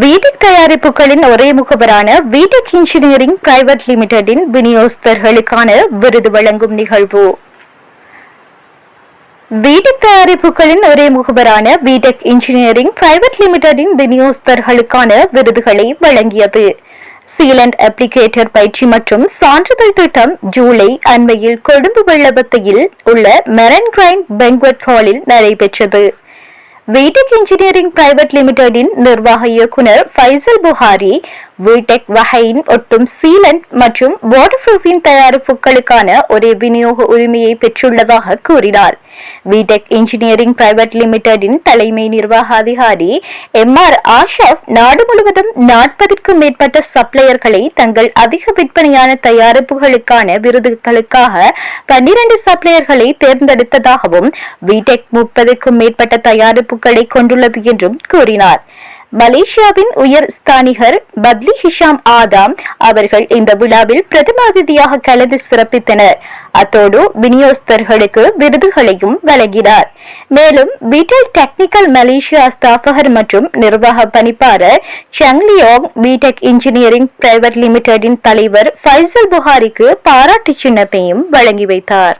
வீடிக் தயாரிப்புகளின் ஒரே முகவரான வீடெக் engineering private லிமிடெடின் விநியோகஸ்தர்களுக்கான விருது வழங்கும் நிகழ்வு. வீடிக் தயாரிப்புகளின் ஒரே முகவரான வீடெக் இன்ஜினியரிங் பிரைவேட் லிமிடெடின் விநியோகஸ்தர்களுக்கான விருதுகளை வழங்கியது. சீலண்ட் அப்ளிகேட்டர் பயிற்சி மற்றும் சான்றிதழ் திட்டம் ஜூலை அண்மையில் கொழும்பு வெள்ளபத்தையில் உள்ள மெரன் கிரைன் பெங்குவட் ஹாலில் நடைபெற்றது. வீடெக் இன்ஜினியரிங் பிரைவேட் லிமிடெடின் நிர்வாக இயக்குனர் ஃபைசல் புகாரி வீடெக் வகையின் ஒட்டும் சீலண்ட் மற்றும் வாட்டர்ப்ரூஃபின் தயாரிப்புகளுக்கான ஒரு விநியோக உரிமையை பெற்றுள்ளதாக கூறினார். விடெக் இன்ஜினியரிங் பிரைவேட் லிமிடெடின் தலைமை நிர்வாக அதிகாரி எம் ஆர் ஆஷாப் நாடு முழுவதும் நாற்பதற்கும் மேற்பட்ட சப்ளையர்களை தங்கள் அதிக விற்பனையான தயாரிப்புகளுக்கான விருதுகளுக்காக பன்னிரண்டு சப்ளையர்களை தேர்ந்தெடுத்ததாகவும் விடெக் முப்பதுக்கும் மேற்பட்ட தயாரிப்புகளை கொண்டுள்ளது என்றும் கூறினார். மலேசியாவின் உயர் ஸ்தானிகர் பத்லி ஹிஷாம் ஆதாம் அவர்கள் இந்த விழாவில் பிரதம அதிதியாக கலந்து சிறப்பித்தனர். அத்தோடு விநியோகஸ்தர்களுக்கு விருதுகளையும் வழங்கினார். மேலும் பிடெல் டெக்னிக்கல் மலேசியா ஸ்தாபகர் மற்றும் நிர்வாக பணிப்பாளர் சங்லியோங் பிடெக் இன்ஜினியரிங் பிரைவேட் லிமிடெடின் தலைவர் ஃபைசல் புகாரிக்கு பாராட்டு சின்னத்தையும் வழங்கி வைத்தார்.